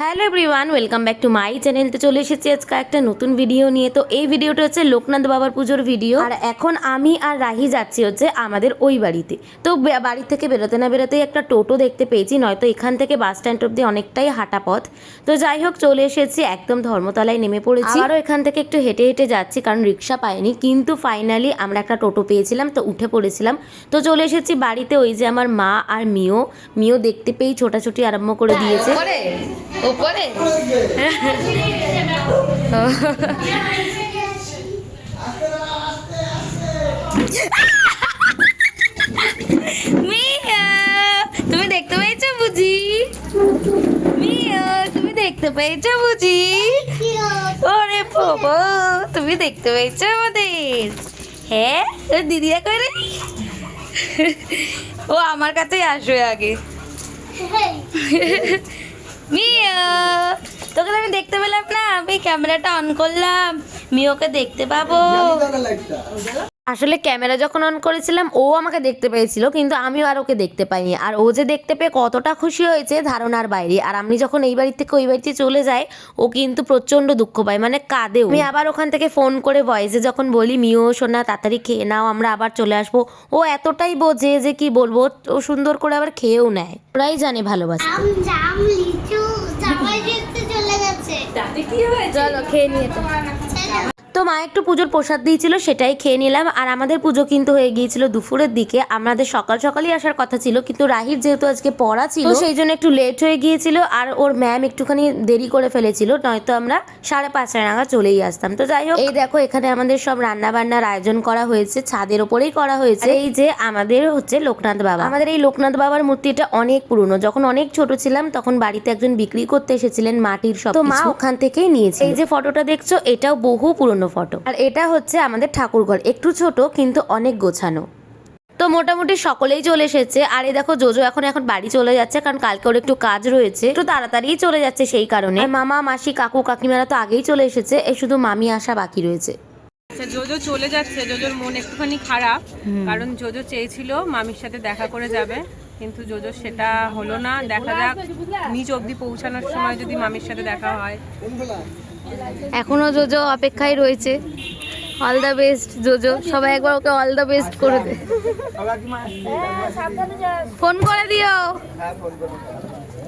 Hello everyone welcome back to my channel. তো চলে এসেছি আজকে একটা নতুন ভিডিও নিয়ে। তো এই ভিডিওটা হচ্ছে লোকনাথ বাবার পুজোর ভিডিও। আর এখন আমি আর রাহি যাচ্ছি হচ্ছে আমাদের ওই বাড়িতে। তো বাড়ি থেকে বেরোতে না বেরোতেই একটা টোটো দেখতে পেয়েছি নয়তো এখান থেকে বাস স্ট্যান্ড অব্দি অনেকটাই হাঁটা পথ। তো যাই হোক চলে এসেছি একদম ধর্মতলায় নেমে পড়েছি। আরও এখান থেকে একটু হেঁটে হেঁটে যাচ্ছি কারণ রিক্সা পাইনি। কিন্তু ফাইনালি আমরা একটা টোটো পেয়েছিলাম তো উঠে পড়েছিলাম। তো চলে এসেছি বাড়িতে ওই যে আমার মা আর মিও। মিও দেখতে পেয়েই ছোটাছুটি আরম্ভ করে দিয়েছে। উপরে? তুমি দেখতে পেয়েছ বুঝি? তুমি দেখতে পেয়েছ বুঝি? ওরে বাবা তুমি দেখতে পেয়েছ আমাদের। হ্যাঁ তোর দিদিরা করে ও আমার কাছেই আসবে আগে। মিয়া তোকে আমি দেখতে পেলাম না। আমি ক্যামেরাটা অন করলাম। মিওকে দেখতে পাবো। আসলে ক্যামেরা যখন অন করেছিলাম ও আমাকে দেখতে পেয়েছিল কিন্তু আমিও আর ওকে দেখতে পাইনি। আর ও যে দেখতে পেয়ে কতটা খুশি হয়েছে ধারণার বাইরে। আর আমি যখন এই বাড়ি থেকে ওই বাড়িতে চলে যাই ও কিন্তু প্রচণ্ড দুঃখ পায় মানে কাঁদেও আমি আবার ওখান থেকে ফোন করে ভয়েসে যখন বলি মিও সোনা তাড়াতাড়ি খেয়ে নাও আমরা আবার চলে আসব। ও এতটাই বোঝে যে কি বলব ও সুন্দর করে আবার খেয়েও নেয়। ওরাই জানে ভালোবাসা। চলো খেয়ে নিয়ে তো মা একটু পুজোর প্রসাদ দিয়েছিল সেটাই খেয়ে নিলাম। আর আমাদের পুজো কিন্তু হয়ে গিয়েছিল দুপুরের দিকে। আমাদের সকাল সকালই আসার কথা ছিল কিন্তু রাহির যেহেতু আজকে পড়া ছিল সেই জন্য একটু লেট হয়ে গিয়েছিল আর ওর ম্যাম একটুখানি দেরি করে ফেলেছিল নয়তো আমরা সাড়ে পাঁচটা নাগাদ চলেই আসতাম। তো যাই হোক এই দেখো এখানে আমাদের সব রান্না বান্নার আয়োজন করা হয়েছে ছাদের ওপরেই করা হয়েছে। এই যে আমাদের হচ্ছে লোকনাথ বাবা। আমাদের এই লোকনাথ বাবার মূর্তিটা অনেক পুরনো যখন অনেক ছোট ছিলাম তখন বাড়িতে একজন বিক্রি করতে এসেছিলেন মাটির সব তো মা ওখান থেকেই নিয়েছে এই যে ফটোটা দেখছ এটাও বহু পুরনো। ফটো। আর এটা হচ্ছে আমাদের ঠাকুরঘর। একটু ছোট কিন্তু অনেক গোছানো। তো মোটামুটি সকলেই চলে এসেছে। আর এই দেখো জোজো এখন এখন বাড়ি চলে যাচ্ছে কারণ কালকে ওর একটু কাজ রয়েছে। একটু তাড়াতাড়ি চলে যাচ্ছে সেই কারণে। মামা মাসি কাকু কাকিমারা তো আগেই চলে এসেছে। এই শুধু মামি আসা বাকি রয়েছে। আচ্ছা জোজো চলে যাচ্ছে। জোজোর মন একটুখানি খারাপ কারণ জোজো চেয়েছিল মামির সাথে দেখা করে যাবে। কিন্তু জোজো সেটা হলো না। দেখা যাক নিচ অবধি পৌঁছানোর সময় যদি মামির সাথে দেখা হয়। এখনও জোজো অপেক্ষায় রয়েছে। All the best Jojo. সবাই একবার ওকে অল দ্য বেস্ট করে দে। ফোন করে দিও।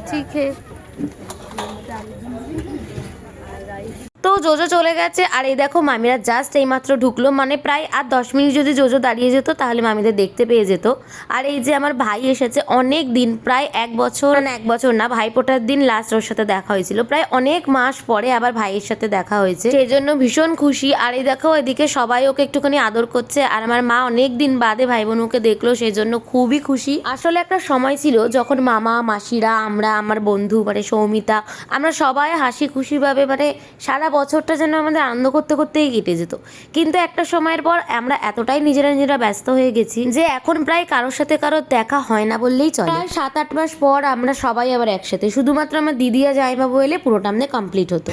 ঠিক আছে জোজো চলে গেছে। আর এই দেখো, মামিরা জাস্ট এইমাত্র ঢুকলো। মানে প্রায় আর দশ মিনিট যদি জোজো দাঁড়িয়ে যেত, তাহলে মামিদের দেখতে পেয়ে যেত। আর এই যে আমার ভাই এসেছে, অনেক দিন, প্রায় এক বছর, না এক বছর না ভাইফোঁটার দিন লাস্ট ওর সাথে দেখা হয়েছিল। প্রায় অনেক মাস পরে আবার ভাইয়ের সাথে দেখা হয়েছে। সেই জন্য ভীষণ খুশি। আর এই দেখো, এদিকে সবাই ওকে একটুখানি আদর করছে। আর আমার মা অনেক দিন বাদে ভাই বোন ওকে দেখল সেই জন্য খুবই খুশি। আসলে একটা সময় ছিল যখন মামা, মাসিরা, আমরা, আমার বন্ধু মানে সৌমিতা, আমরা সবাই হাসি খুশিভাবে মানে সারা বছরটা যেন আমাদের আনন্দ করতে করতেই কেটে যেত। কিন্তু একটা সময়ের পর আমরা এতটাই নিজেরা নিজেরা ব্যস্ত হয়ে গেছি যে এখন প্রায় কারোর সাথে কারোর দেখা হয় না বললেই চলে। প্রায় সাত আট মাস পর আমরা সবাই আবার একসাথে। শুধুমাত্র আমার দিদি আর জাইবাবু এলে পুরোটা আমাদের কমপ্লিট হতো।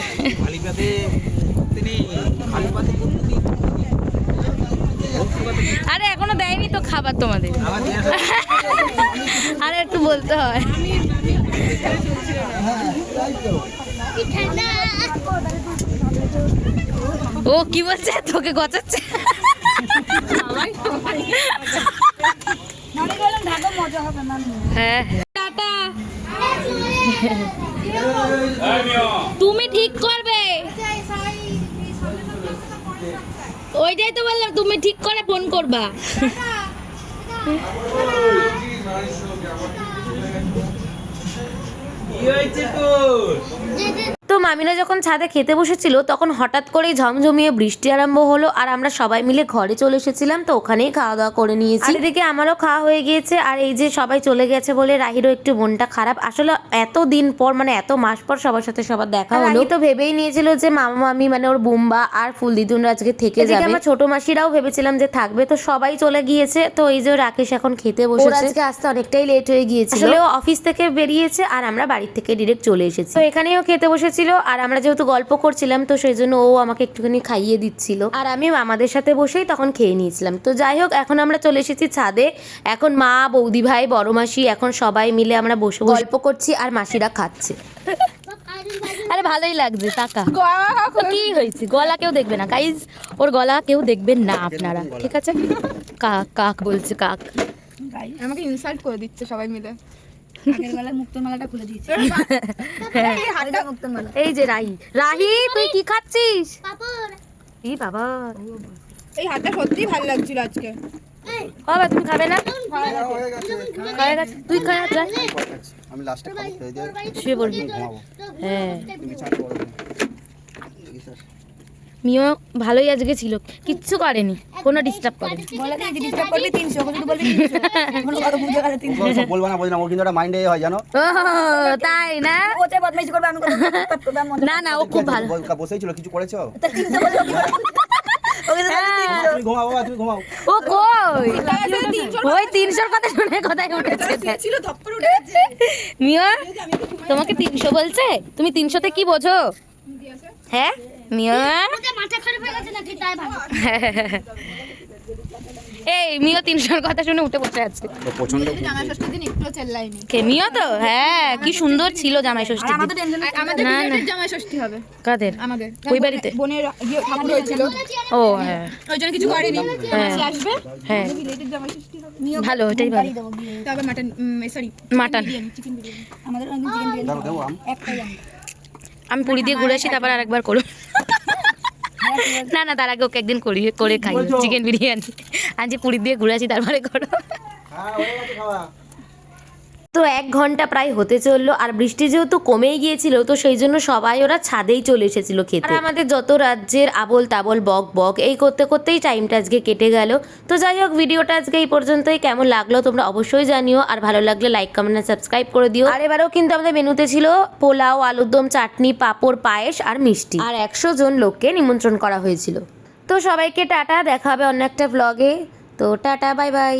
আরে এখনও দেয়নি তো খাবার তোমাদের। আরে একটু বলতে হয়। ঠান্ডা ও কি বলছে? তোকে গচাচ্ছে হ্যাঁ। টাটা। তুমি ঠিক করবে। ওইটাই তো বললাম তুমি ঠিক করে ফোন করবা। কি হয়েছে তোর? তো মামিরা যখন ছাদে খেতে বসেছিল তখন হঠাৎ করেই ঝমঝমিয়ে বৃষ্টি আরম্ভ হলো আর আমরা সবাই মিলে ঘরে চলে এসেছিলাম তো ওখানেই খাওয়া দাওয়া করে নিয়েছি। এদিকে আমারও খাওয়া হয়ে গিয়েছে আর এই যে সবাই চলে গেছে বলে রাহিরও একটু মনটা খারাপ। আসলে এত দিন পর মানে এত মাস পর সবার সাথে সবার দেখা হলো। তো ভেবেই নিয়েছিল যে মামা মামি মানে ওর বুম্বা আর ফুল দিদুনরা আজকে থেকে যাবে। আমার ছোট মাসিরাও ভেবেছিলাম যে থাকবে তো সবাই চলে গিয়েছে। তো এই যে রাকেশ এখন খেতে বসেছে। আজকে আসতে অনেকটাই লেট হয়ে গিয়েছিল। আসলে অফিস থেকে বেরিয়েছে আর আমরা বাড়ির থেকে ডিরেক্ট চলে এসেছি। তো এখানেও খেতে বসেছিল আর আমরা যেহেতু গল্প করছিলাম, তো সেই জন্য ও আমাকে একটুখানি খাইয়ে দিচ্ছিল। আর আমি আমাদের সাথে বসেই তখন খেয়ে নিয়েছিলাম। তো যাই হোক, এখন আমরা চলে এসেছি ছাদে। এখন মা, বৌদি ভাই, বড় মাসি, এখন সবাই মিলে আমরা বসে গল্প করছি আর মাসিরা খাচ্ছে। আরে ভালোই লাগছে টাকা কি হয়েছে? গলা কেউ দেখবে না। গাইজ ওর গলা কেউ দেখবেন না আপনারা, ঠিক আছে? কাক কাক বলছে কাক। আমাকে ইনসাল্ট করে দিচ্ছে সবাই মিলে। এই যে রাহি। রাহি তুই কি খাচ্ছিস? পাপড়। ই বাবা। এই হাতটা সত্যি ভালো লাগছিল আজকে। বাবা তুমি খাবে না? হয়ে তুই খা যা। আমি লাস্টে শুয়ে পড়বি। হ্যাঁ। মিও ভালোই আজকে ছিল। কিচ্ছু করেনি কোনো ডিস্টার্ব সব বলব না বলছি না ও কিন্তু একটা মাইন্ডে হয় জানো? তাই না? না। না ও খুব ভালো। বসেই ছিল কিছু করেছ? হ্যাঁ, ও কই? ওই তিনশোর কথা শুনে কথাই উঠেছে? মিয়া তোমাকে তিনশো বলছে? তুমি তিনশোতে কি বোঝো? হ্যাঁ? মিয়া মাথা খারাপ হয়ে গেছে নাকি? তাই ভালো। এই মিও তিনশোর কথা শুনে উঠে বসে আছে। প্রচণ্ড দিন একটু চেল্লাইনি মিও তো? হ্যাঁ কি সুন্দর ছিল জামাই ষষ্ঠী আর আমাদের না, না। relative জামাই ষষ্ঠী হবে। কাদের? আমাদের। ওই বাড়িতে? বোনের ইয়ে ঠাকুর হয়েছিল। ও হ্যাঁ। ওই জন্য কিছু করেনি। আসবে? হ্যাঁ। জামাই ষষ্ঠী হবে। ভালো এটাই ভালো। তবে mutton sorry mutton. Chicken biryani আমাদের দাও দেবো আম। আমি পুরী দিয়ে ঘুরে আসি তারপর আরেকবার করো। না না তার আগে ওকে একদিন করি করে খাই চিকেন বিরিয়ানি। আজ পুরী দিয়ে ঘুরে আসি তারপরে করো হ্যাঁ হয়ে গেছে খাওয়া তো এক ঘণ্টা প্রায় হতে চলল আর বৃষ্টি যেহেতু কমেই গিয়েছিল তো সেই জন্য সবাই ওরা ছাদেই চলে এসেছিল খেতে। আর আমাদের যত রাজ্যের আবল তাবল বক বক এই করতে করতেই টাইমটা আজকে কেটে গেল। তো যাই হোক ভিডিওটা আজকে এই পর্যন্তই। কেমন লাগল তোমরা অবশ্যই জানিও। আর ভালো লাগলে লাইক কমেন্ট আর সাবস্ক্রাইব করে দিও। আর এবারেও কিন্তু আমাদের মেনুতে ছিল পোলাও আলুর দম চাটনি পাঁপড় পায়েস আর মিষ্টি। আর একশো জন লোককে নিমন্ত্রণ করা হয়েছিল। তো সবাইকে টাটা দেখা হবে অন্য একটা ব্লগে তো টাটা বাই বাই